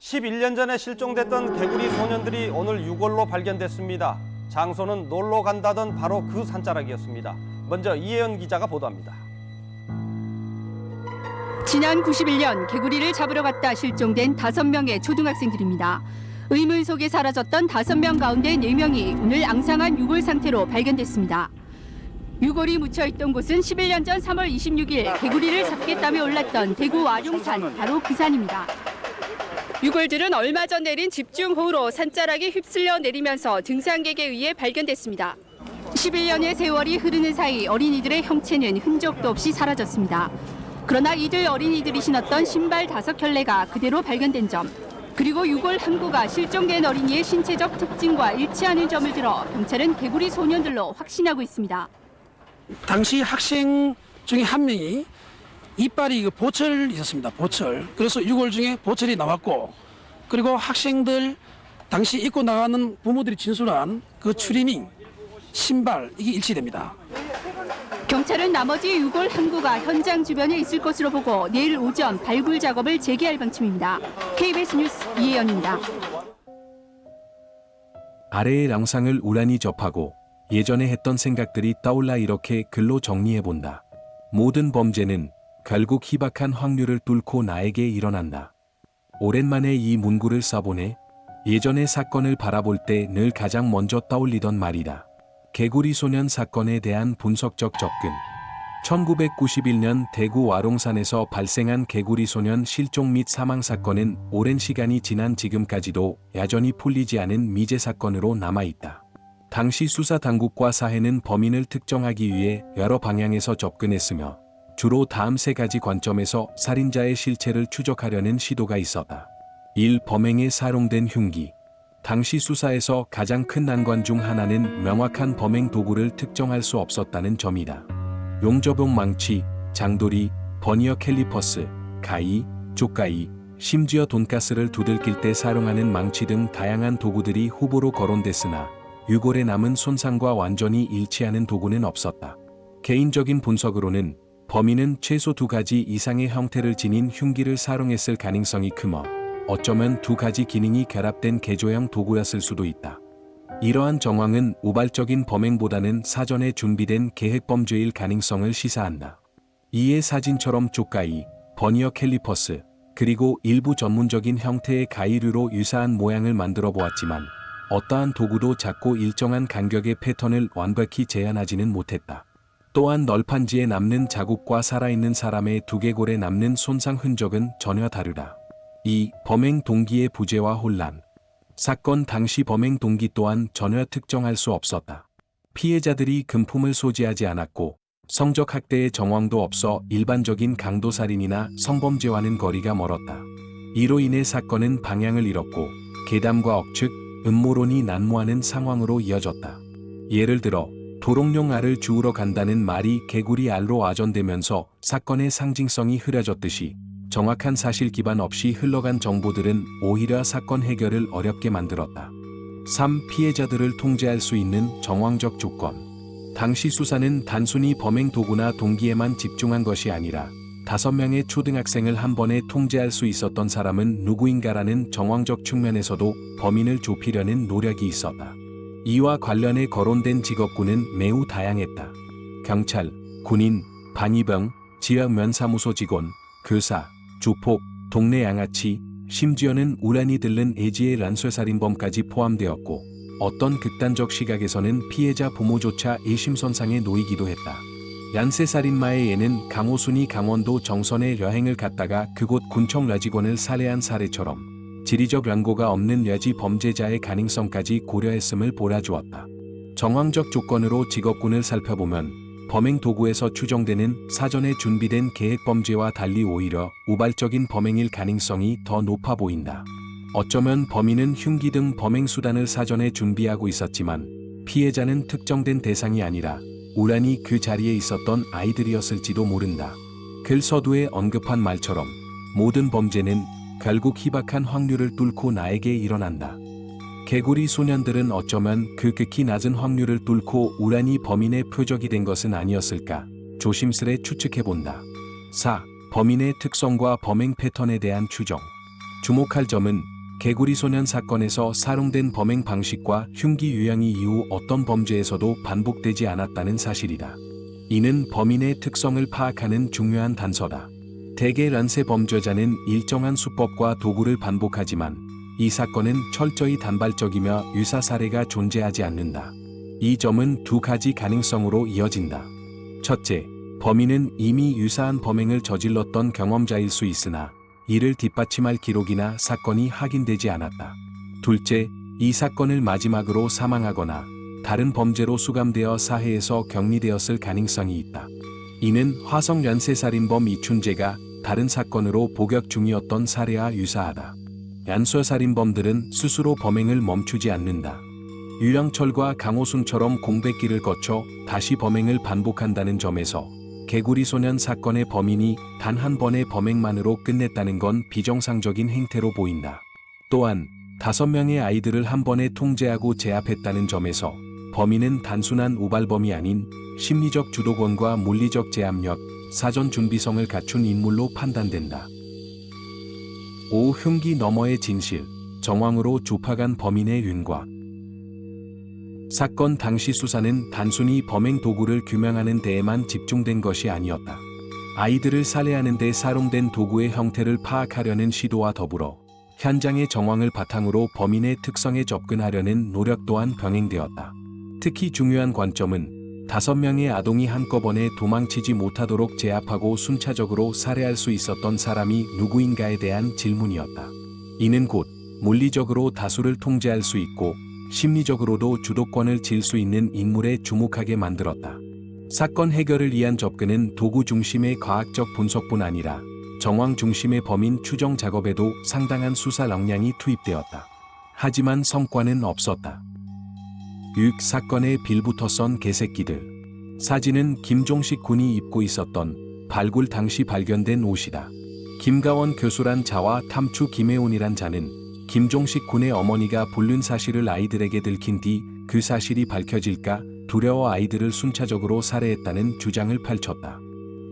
11년 전에 실종됐던 개구리 소년들이 오늘 유골로 발견됐습니다. 장소는 놀러 간다던 바로 그 산자락이었습니다. 먼저 이혜연 기자가 보도합니다. 지난 91년 개구리를 잡으러 갔다 실종된 다섯 명의 초등학생들입니다. 의문 속에 사라졌던 다섯 명 가운데 네명이 오늘 앙상한 유골 상태로 발견됐습니다. 유골이 묻혀있던 곳은 11년 전 3월 26일 개구리를 잡겠다며 올랐던 대구 와룡산 바로 그 산입니다. 유골들은 얼마 전 내린 집중호우로 산자락이 휩쓸려 내리면서 등산객에 의해 발견됐습니다. 11년의 세월이 흐르는 사이 어린이들의 형체는 흔적도 없이 사라졌습니다. 그러나 이들 어린이들이 신었던 신발 다섯 켤레가 그대로 발견된 점, 그리고 유골 한 구가 실종된 어린이의 신체적 특징과 일치하는 점을 들어 경찰은 개구리 소년들로 확신하고 있습니다. 당시 학생 중에 한 명이 이빨이 그 보철이 있었습니다. 보철. 그래서 6월 중에 보철이 나왔고 그리고 학생들 당시 입고 나가는 부모들이 진술한 그 추리닝, 신발 이게 일치됩니다. 경찰은 나머지 유골 한 구가 현장 주변에 있을 것으로 보고 내일 오전 발굴 작업을 재개할 방침입니다. KBS 뉴스 이혜연입니다. 아래의 영상을 우란히 접하고 예전에 했던 생각들이 떠올라 이렇게 글로 정리해 본다. 모든 범죄는 결국 희박한 확률을 뚫고 나에게 일어난다. 오랜만에 이 문구를 써보네. 예전의 사건을 바라볼 때 늘 가장 먼저 떠올리던 말이다. 개구리 소년 사건에 대한 분석적 접근. 1991년 대구 와롱산에서 발생한 개구리 소년 실종 및 사망 사건은 오랜 시간이 지난 지금까지도 여전히 풀리지 않은 미제 사건으로 남아있다. 당시 수사 당국과 사회는 범인을 특정하기 위해 여러 방향에서 접근했으며 주로 다음 세 가지 관점에서 살인자의 실체를 추적하려는 시도가 있었다. 1. 범행에 사용된 흉기. 당시 수사에서 가장 큰 난관 중 하나는 명확한 범행 도구를 특정할 수 없었다는 점이다. 용접용 망치, 장도리, 버니어 캘리퍼스, 가위, 쪽가위, 심지어 돈가스를 두들길 때 사용하는 망치 등 다양한 도구들이 후보로 거론됐으나 유골에 남은 손상과 완전히 일치하는 도구는 없었다. 개인적인 분석으로는 범인은 최소 두 가지 이상의 형태를 지닌 흉기를 사용했을 가능성이 크며 어쩌면 두 가지 기능이 결합된 개조형 도구였을 수도 있다. 이러한 정황은 우발적인 범행보다는 사전에 준비된 계획범죄일 가능성을 시사한다. 이에 사진처럼 쪽가위, 버니어 캘리퍼스, 그리고 일부 전문적인 형태의 가위류로 유사한 모양을 만들어 보았지만 어떠한 도구도 작고 일정한 간격의 패턴을 완벽히 재현하지는 못했다. 또한 널판지에 남는 자국과 살아있는 사람의 두개골에 남는 손상 흔적은 전혀 다르다. 2. 범행 동기의 부재와 혼란. 사건 당시 범행 동기 또한 전혀 특정할 수 없었다. 피해자들이 금품을 소지하지 않았고 성적 학대의 정황도 없어 일반적인 강도살인이나 성범죄와는 거리가 멀었다. 이로 인해 사건은 방향을 잃었고 계담과 억측, 음모론이 난무하는 상황으로 이어졌다. 예를 들어 도롱뇽 알을 주우러 간다는 말이 개구리 알로 와전되면서 사건의 상징성이 흐려졌듯이 정확한 사실 기반 없이 흘러간 정보들은 오히려 사건 해결을 어렵게 만들었다. 3. 피해자들을 통제할 수 있는 정황적 조건. 당시 수사는 단순히 범행 도구나 동기에만 집중한 것이 아니라 다섯 명의 초등학생을 한 번에 통제할 수 있었던 사람은 누구인가라는 정황적 측면에서도 범인을 좁히려는 노력이 있었다. 이와 관련해 거론된 직업군은 매우 다양했다. 경찰, 군인, 반의병, 지역 면사무소 직원, 교사, 조폭, 동네 양아치, 심지어는 우란이 들른 애지의 란쇄살인범까지 포함되었고 어떤 극단적 시각에서는 피해자 부모조차 일심선상에 놓이기도 했다. 얀세살인마의 예는 강호순이 강원도 정선에 여행을 갔다가 그곳 군청 라직원을 살해한 사례처럼 지리적 연고가 없는 여지 범죄자의 가능성까지 고려했음을 보여주었다. 정황적 조건으로 직업군을 살펴보면 범행 도구에서 추정되는 사전에 준비된 계획 범죄와 달리 오히려 우발적인 범행일 가능성이 더 높아 보인다. 어쩌면 범인은 흉기 등 범행 수단을 사전에 준비하고 있었지만 피해자는 특정된 대상이 아니라 우란히 그 자리에 있었던 아이들이었을지도 모른다. 글 서두에 언급한 말처럼 모든 범죄는 결국 희박한 확률을 뚫고 나에게 일어난다. 개구리 소년들은 어쩌면 그 극히 낮은 확률을 뚫고 우란히 범인의 표적이 된 것은 아니었을까 조심스레 추측해 본다. 4. 범인의 특성과 범행 패턴에 대한 추정. 주목할 점은 개구리 소년 사건에서 사롱된 범행 방식과 흉기 유형이 이후 어떤 범죄에서도 반복되지 않았다는 사실이다. 이는 범인의 특성을 파악하는 중요한 단서다. 대개 란세 범죄자는 일정한 수법과 도구를 반복하지만 이 사건은 철저히 단발적이며 유사 사례가 존재하지 않는다. 이 점은 두 가지 가능성으로 이어진다. 첫째, 범인은 이미 유사한 범행을 저질렀던 경험자일 수 있으나 이를 뒷받침할 기록이나 사건이 확인되지 않았다. 둘째, 이 사건을 마지막으로 사망하거나 다른 범죄로 수감되어 사회에서 격리되었을 가능성이 있다. 이는 화성 연쇄살인범 이춘재가 다른 사건으로 복역 중이었던 사례와 유사하다. 연쇄살인범들은 스스로 범행을 멈추지 않는다. 유영철과 강호순처럼 공백기를 거쳐 다시 범행을 반복한다는 점에서 개구리 소년 사건의 범인이 단 한 번의 범행만으로 끝냈다는 건 비정상적인 행태로 보인다. 또한 다섯 명의 아이들을 한 번에 통제하고 제압했다는 점에서 범인은 단순한 우발범이 아닌 심리적 주도권과 물리적 제압력, 사전 준비성을 갖춘 인물로 판단된다. 5. 흉기 너머의 진실, 정황으로 좁아간 범인의 윤곽. 사건 당시 수사는 단순히 범행 도구를 규명하는 데에만 집중된 것이 아니었다. 아이들을 살해하는 데 사용된 도구의 형태를 파악하려는 시도와 더불어 현장의 정황을 바탕으로 범인의 특성에 접근하려는 노력 또한 병행되었다. 특히 중요한 관점은 다섯 명의 아동이 한꺼번에 도망치지 못하도록 제압하고 순차적으로 살해할 수 있었던 사람이 누구인가에 대한 질문이었다. 이는 곧 물리적으로 다수를 통제할 수 있고 심리적으로도 주도권을 질 수 있는 인물에 주목하게 만들었다. 사건 해결을 위한 접근은 도구 중심의 과학적 분석뿐 아니라 정황 중심의 범인 추정 작업에도 상당한 수사 역량이 투입되었다. 하지만 성과는 없었다. 6. 사건의 빌부터 썬 개새끼들. 사진은 김종식 군이 입고 있었던 발굴 당시 발견된 옷이다. 김가원 교수란 자와 탐추 김혜온이란 자는 김종식 군의 어머니가 불륜 사실을 아이들에게 들킨 뒤 그 사실이 밝혀질까 두려워 아이들을 순차적으로 살해했다는 주장을 펼쳤다.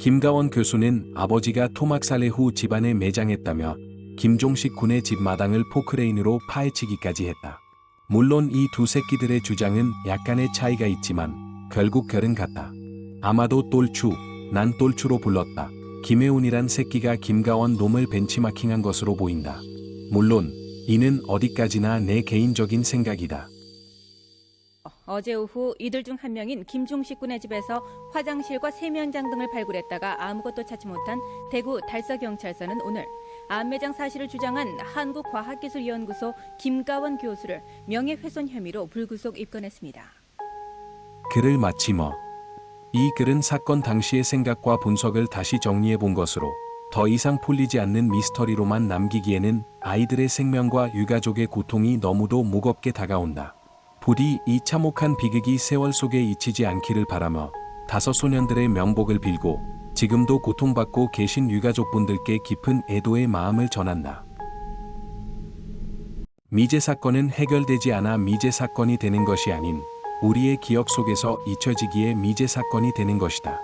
김가원 교수는 아버지가 토막 살해 후 집안에 매장했다며 김종식 군의 집 마당을 포크레인으로 파헤치기까지 했다. 물론 이 두 새끼들의 주장은 약간의 차이가 있지만 결국 결은 같다. 아마도 똘추, 난 똘추로 불렀다. 김혜운이란 새끼가 김가원 놈을 벤치마킹한 것으로 보인다. 물론 이는 어디까지나 내 개인적인 생각이다. 어제 오후 이들 중 한 명인 김종식 군의 집에서 화장실과 세면장 등을 발굴했다가 아무것도 찾지 못한 대구 달서경찰서는 오늘 안매장 사실을 주장한 한국과학기술연구소 김가원 교수를 명예훼손 혐의로 불구속 입건했습니다. 글을 마치며 이 글은 사건 당시의 생각과 분석을 다시 정리해 본 것으로 더 이상 풀리지 않는 미스터리로만 남기기에는 아이들의 생명과 유가족의 고통이 너무도 무겁게 다가온다. 부디 이 참혹한 비극이 세월 속에 잊히지 않기를 바라며 다섯 소년들의 명복을 빌고 지금도 고통받고 계신 유가족분들께 깊은 애도의 마음을 전한다. 미제 사건은 해결되지 않아 미제 사건이 되는 것이 아닌 우리의 기억 속에서 잊혀지기에 미제 사건이 되는 것이다.